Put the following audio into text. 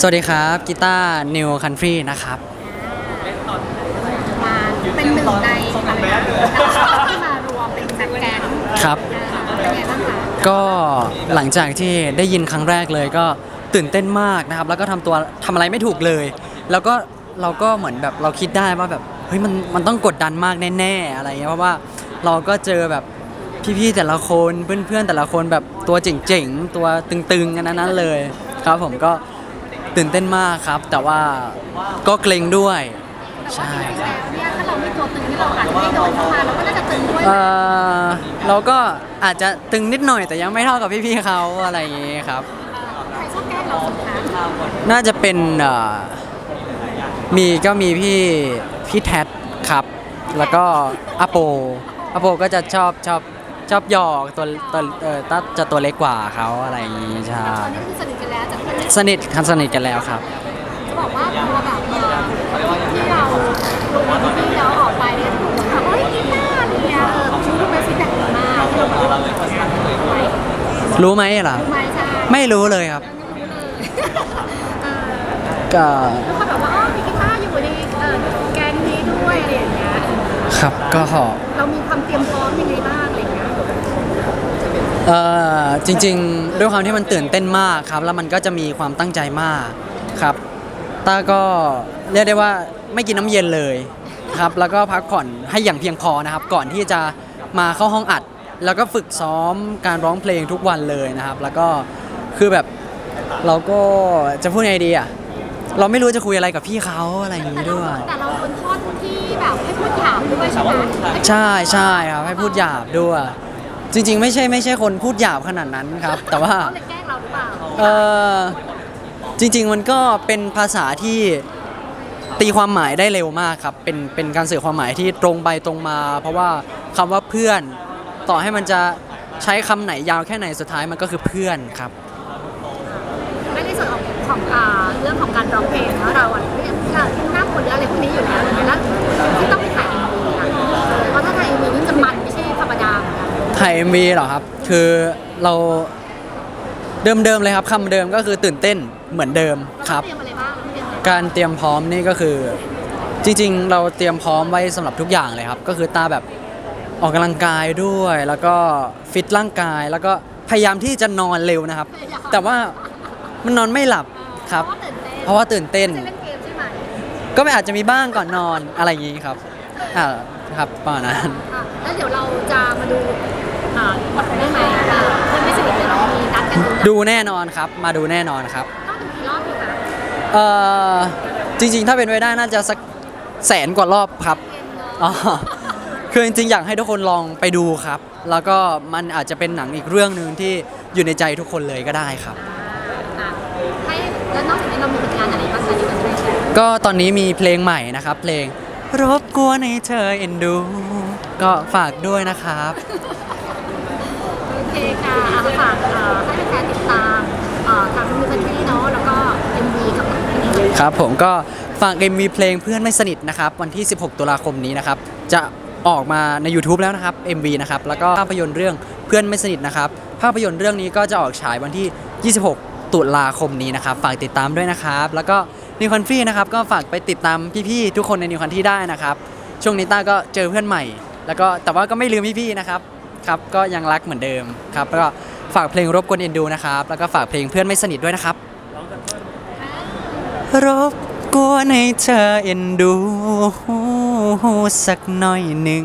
สวัสดีครับกีตาร์นิวคันทรีนะครับ มาเป็นหนึ่งในอะไรนะที่มารวมเป็นแจ็คแกนครับเป็นไงบ้างคะก็หลังจากที่ได้ยินครั้งแรกเลยก็ตื่นเต้นมากนะครับ แล้วก็ทำตัวทำอะไรไม่ถูกเลย แล้วก็เราก็เหมือนแบบเราคิดได้ว่าแบบเฮ้ยมันมันต้องกดดันมากแน่ๆอะไรเงี้ยเพราะว่าเราก็เจอแบบพี่ๆแต่ละคนเพื่อนๆแต่ละคนแบบตัวเจ๋งๆตัวตึงๆกันนั้นๆเลย ครับผมก็ ตื่นเต้นมากครับ แต่ว่าก็เกรงด้วย ใช่ครับแล้วเนี่ยถ้าเราไม่ตัวตึงที่เราอาจจะไม่โดนเข้ามาเราก็น่าจะตึงด้วยเออเราก็อาจจะตึงนิดหน่อยแต่ยังไม่เท่ากับพี่ๆเขาอะไรอย่างงี้ครับ ใครชอบแกล้งเราสุดคะน่าจะเป็นเอ่อมีก็มีพี่พี่แท็ดครับ แล้วก็อาโปอาโปก็จะชอบชอบชอบหยอกตัวตัวเออตัจะตัวเล็กกว่าเขาอะไรอย่างงี้ใช่ ตอนนี้คือสนิทกันแล้วจากเพื่อน สนิทคันสนิทกันแล้วครับ จะบอกว่าพอแบบเอ่อที่เราลงมาที่เราออกไปเนี่ยทุกคนถามว่าเฮ้ยกีตาร์อะไรเงี้ยเออชื่อเป็นฟีดแบ็กดีมากที่เราแบบรู้ไหมรู้ไหมล่ะรู้ไหมใช่ไม่รู้เลยครับยังไม่รู้เลยเออก็แล้วก็แบบว่าอ๋อมีกีตาร์อยู่ในเอ่อแกงนี้ด้วยอะไรอย่างเงี้ย ครับก็ เรามีความเตรียมพร้อมยังไงบ้างอะไรเงี้ย เอ่อจริงๆ ด้วยความที่มันตื่นเต้นมากครับ แล้วมันก็จะมีความตั้งใจมากครับต้าก็เรียกได้ว่าไม่กินน้ำเย็นเลยครับ แล้วก็พักผ่อนให้อย่างเพียงพอนะครับ ก่อนที่จะมาเข้าห้องอัด แล้วก็ฝึกซ้อมการร้องเพลงทุกวันเลยนะครับ แล้วก็คือแบบเราก็จะพูดไงดีอะเราไม่รู้จะคุยอะไรกับพี่เขาอะไรอย่างแต่นี้เราด้วย แต่เราบนท่อนที่แบบให้พูดหยาบด้วยใช่ไหมใช่ใช่ครับให้พูดหยาบด้วย จริง ๆ ไม่ใช่ไม่ใช่คนพูดหยาบขนาดนั้นครับ แต่ว่าเขาเลยแกล้งเราหรือเปล่าเออจริง ๆ มันก็เป็นภาษาที่ตีความหมายได้เร็วมากครับเป็นเป็นการสื่อความหมายที่ตรงไปตรงมา เพราะว่าคำว่าเพื่อน ต่อให้มันจะใช้คำไหนยาวแค่ไหนสุดท้ายมันก็คือเพื่อนครับ ไม่ในส่วนของของอ่าเรื่องของการร้องเพลงเนาะเราอะไม่อย่างที่เราหน้าคนหรืออะไรพวกนี้อยู่แล้วแล้ว MV เหรอครับ คือเราเดิมๆเลยครับคำเดิมก็คือตื่นเต้นเหมือนเดิมครับ เตรียมอะไรบ้างเตรียมอะไรบ้างการเตรียมพร้อมนี่ก็คือ จริงๆ เราเตรียมพร้อมไว้สำหรับทุกอย่างเลยครับ ก็คือตาแบบออกกำลังกายด้วย แล้วก็ฟิตร่างกายแล้วก็พยายามที่จะนอนเร็วนะครับ แต่ว่ามันนอนไม่หลับครับ เพราะว่าตื่นเต้นเพราะว่าตื่นเต้นไม่ใช่เล่นเกมใช่ไหมก็ไม่อาจจะมีบ้างก่อนนอนอะไรอย่างนี้ครับอ่าครับประมาณนั้น อะแล้วเดี๋ยวเราจะมาดู อ่าบทได้ไหมอ่าคนไม่สนิทเลยเรามีนัดกันดูดูแน่นอนครับ มาดูแน่นอนครับต้องดูกี่รอบดีคะเอ่อจริงๆ ถ้าเป็นไปได้น่าจะสักแสนกว่ารอบครับเกมเนอะอ๋อคือจริงๆ อยากให้ทุกคนลองไปดูครับ แล้วก็มันอาจจะเป็นหนังอีกเรื่องหนึ่งที่อยู่ในใจทุกคนเลยก็ได้ครับ อะให้แล้วนอกจากนี้เรามีผลงานอะไรบ้างคะที่เราจะได้แชร์ก็ตอนนี้มีเพลงใหม่นะครับ เพลง รบกวนให้เธอเอ็นดู ก็ฝากด้วยนะครับ โอเคค่ะเอาฝากเอ่อให้แฟนๆติดตามเอ่อทางมิวสิคเนาะแล้วก็ MV กับหนังที่นี่ครับผมก็ฝาก MV เพลงเพื่อนไม่สนิทนะครับ วันที่ 16 ตุลาคมนี้นะครับ จะออกมาใน YouTube แล้วนะครับ MV นะครับ แล้วก็ภาพยนตร์เรื่องเพื่อนไม่สนิทนะครับ ภาพยนตร์เรื่องนี้ก็จะออกฉายวันที่ 26 ตุลาคมนี้นะครับ ฝากติดตามด้วยนะครับ แล้วก็ นิวคันฟรีนะครับก็ฝากไปติดตามพี่ๆทุกคนในนิวคันที่ได้นะครับ ช่วงนี้ต้าก็เจอเพื่อนใหม่ แล้วก็แต่ว่าก็ไม่ลืมพี่ๆนะครับครับก็ยังรักเหมือนเดิมครับแล้วก็ฝากเพลงรบกวนเอ็นดูนะครับ แล้วก็ฝากเพลงเพื่อนไม่สนิทด้วยนะครับรบกวนให้เธอเอ็นดูสักหน่อยหนึ่ง